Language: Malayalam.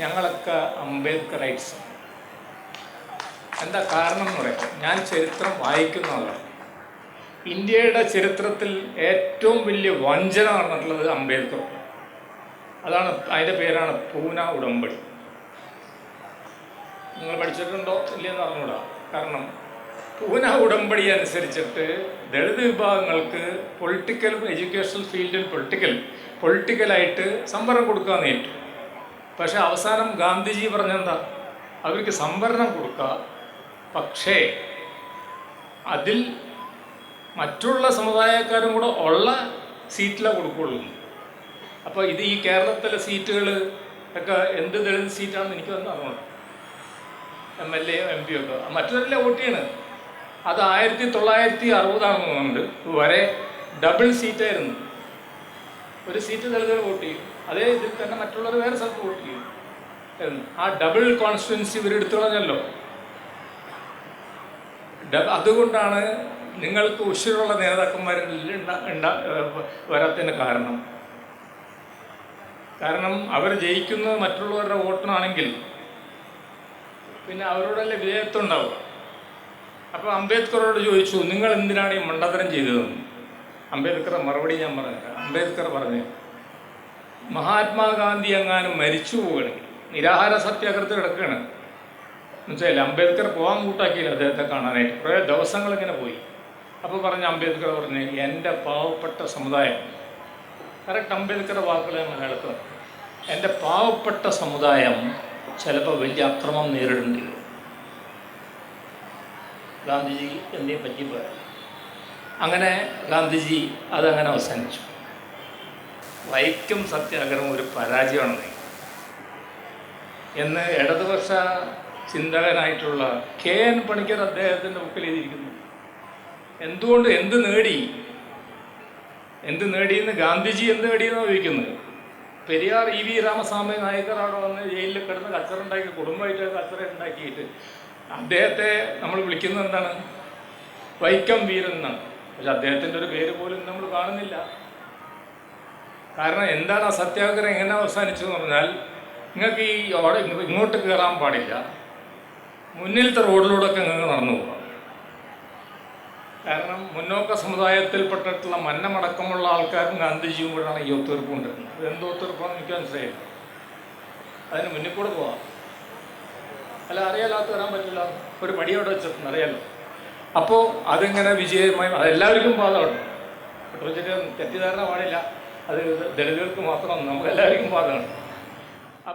ഞങ്ങളൊക്കെ അംബേദ്കർ റൈറ്റ്സ് എന്താ കാരണം എന്ന് പറയുന്നത് ഞാൻ ചരിത്രം വായിക്കുന്ന ആളാണ് ഇന്ത്യയുടെ ചരിത്രത്തിൽ ഏറ്റവും വലിയ വഞ്ചന നടന്നിട്ടുള്ളത് അംബേദ്കർ. അതാണ് അതിന്റെ പേരാണ് പൂന ഉടമ്പടി. നിങ്ങൾ പഠിച്ചിട്ടുണ്ടോ ഇല്ലയെന്ന് അറിഞ്ഞൂടാ കാരണം പൂന ഉടമ്പടി അനുസരിച്ചിട്ട് ദളിത് വിഭാഗങ്ങൾക്ക് പൊളിറ്റിക്കൽ എഡ്യൂക്കേഷണൽ ഫീൽഡിൽ പൊളിറ്റിക്കൽ പൊളിറ്റിക്കലായിട്ട് സംവരണം കൊടുക്കാൻ നേരിട്ടു പക്ഷെ അവസാനം ഗാന്ധിജി പറഞ്ഞെന്താ? അവർക്ക് സംവരണം കൊടുക്കുക പക്ഷേ അതിൽ മറ്റുള്ള സമുദായക്കാരും കൂടെ ഉള്ള സീറ്റിലേ കൊടുക്കുള്ളൂ. അപ്പോൾ ഇത് ഈ കേരളത്തിലെ സീറ്റുകൾ ഒക്കെ എന്ത് ദളിത് സീറ്റാണെന്ന് എനിക്ക് വന്ന് അറിഞ്ഞു M L A M P ഒക്കെ. മറ്റുള്ളവരിലെ വോട്ട് ചെയ്യണ്. അത് ആയിരത്തി തൊള്ളായിരത്തി അറുപതാണെന്ന് തോന്നുന്നുണ്ട്. വരെ ഡബിൾ സീറ്റായിരുന്നു. ഒരു സീറ്റ് ദളിതർ വോട്ട് ചെയ്യും. അതേ ഇതിൽ തന്നെ മറ്റുള്ളവർ വേറെ സ്ഥലത്ത് വോട്ട് ചെയ്യും. ആ ഡബിൾ കോൺസ്റ്റിറ്റ്യൻസി ഇവർ എടുത്തു കളഞ്ഞല്ലോ. അതുകൊണ്ടാണ് നിങ്ങൾക്ക് ഉഷിരുള്ള നേതാക്കന്മാരിൽ വരാത്തതിന് കാരണം. കാരണം അവർ ജയിക്കുന്നത് മറ്റുള്ളവരുടെ വോട്ടിനാണെങ്കിൽ പിന്നെ അവരോടല്ലേ വിധേയത്വം ഉണ്ടാവും അപ്പോൾ അംബേദ്കറോട് ചോദിച്ചു നിങ്ങൾ എന്തിനാണ് ഈ മണ്ടത്തരം ചെയ്തതെന്ന്? അംബേദ്കർ മറുപടി ഞാൻ പറഞ്ഞില്ല അംബേദ്കർ പറഞ്ഞു മഹാത്മാഗാന്ധി എങ്ങാനും മരിച്ചു പോവുകയാണെങ്കിൽ നിരാഹാര സത്യാഗ്രഹത്തിൽ കിടക്കുകയാണ്. മനസ്സിലായില്ല അംബേദ്കർ പോകാൻ കൂട്ടാക്കിയില്ല അദ്ദേഹത്തെ കാണാനായിട്ട്. കുറേ ദിവസങ്ങൾ ഇങ്ങനെ പോയി. അപ്പോൾ പറഞ്ഞ അംബേദ്കർ പറഞ്ഞു എന്റെ പാവപ്പെട്ട സമുദായം കറക്റ്റ് അംബേദ്കറുടെ വാക്കുകൾ ഞാൻ കേൾക്കുക എന്റെ പാവപ്പെട്ട സമുദായം ചിലപ്പോൾ വലിയ അക്രമം നേരിടേണ്ടി വരും. ഗാന്ധിജി എന്നെ പറ്റി പറ്റിപ്പോയ അങ്ങനെ ഗാന്ധിജി അതങ്ങനെ അവസാനിച്ചു. വൈക്കം സത്യാഗ്രഹം ഒരു പരാജയമാണെന്ന്. എന്ന് ഇടതുപക്ഷ ചിന്തകനായിട്ടുള്ള കെ എൻ പണിക്കർ അദ്ദേഹത്തിന്റെ ബുക്കിൽ എഴുതിയിരിക്കുന്നു. എന്തുകൊണ്ട് എന്ത് നേടി? എന്ത് നേടിയെന്ന് ഗാന്ധിജി എന്ത് നേടിയെന്ന് ചോദിക്കുന്നത്? പെരിയാർ ഇ വി രാമസ്വാമി നായകർ അവിടെ വന്ന് ജയിലിൽ കിടന്ന് കച്ചറ ഉണ്ടാക്കി കുടുംബമായിട്ട് കച്ചറ ഉണ്ടാക്കിയിട്ട് അദ്ദേഹത്തെ നമ്മൾ വിളിക്കുന്നത് എന്താണ്? വൈക്കം വീരൻ എന്നാണ്. പക്ഷെ അദ്ദേഹത്തിന്റെ ഒരു പേര് പോലും നമ്മൾ കാണുന്നില്ല. കാരണം എന്താണ് ആ സത്യാഗ്രഹം? എങ്ങനെ അവസാനിച്ചതെന്ന് പറഞ്ഞാൽ നിങ്ങൾക്ക് ഈ അവിടെ ഇങ്ങോട്ട് കയറാൻ പാടില്ല. മുന്നിലത്തെ റോഡിലൂടെയൊക്കെ നിങ്ങൾക്ക് നടന്നു പോകാം കാരണം മുന്നോക്ക സമുദായത്തിൽപ്പെട്ടിട്ടുള്ള മന്നമടക്കമുള്ള ആൾക്കാരും ഗാന്ധിജിയും കൂടെയാണ് ഈ ഒത്തുതീർപ്പ് കൊണ്ടിരുന്നത്. ഇത് എന്ത് ഒത്തുതീർപ്പാണെന്ന് എനിക്ക് മനസ്സിലായില്ല. അതിന് മുന്നിൽ കൂടെ പോവാം. അല്ല അറിയാലാത്ത വരാൻ പറ്റില്ല. ഒരു പടി അവിടെ വെച്ചിട്ടുണ്ട്. അറിയാലോ? അപ്പോൾ അതെങ്ങനെ വിജയമായി അതെല്ലാവർക്കും ബാധകമാണ് ചെറിയ തെറ്റിദ്ധാരണ പാടില്ല. അത് ദളിതർക്ക് മാത്രം നമുക്ക് എല്ലാവർക്കും ബാധകമാണ്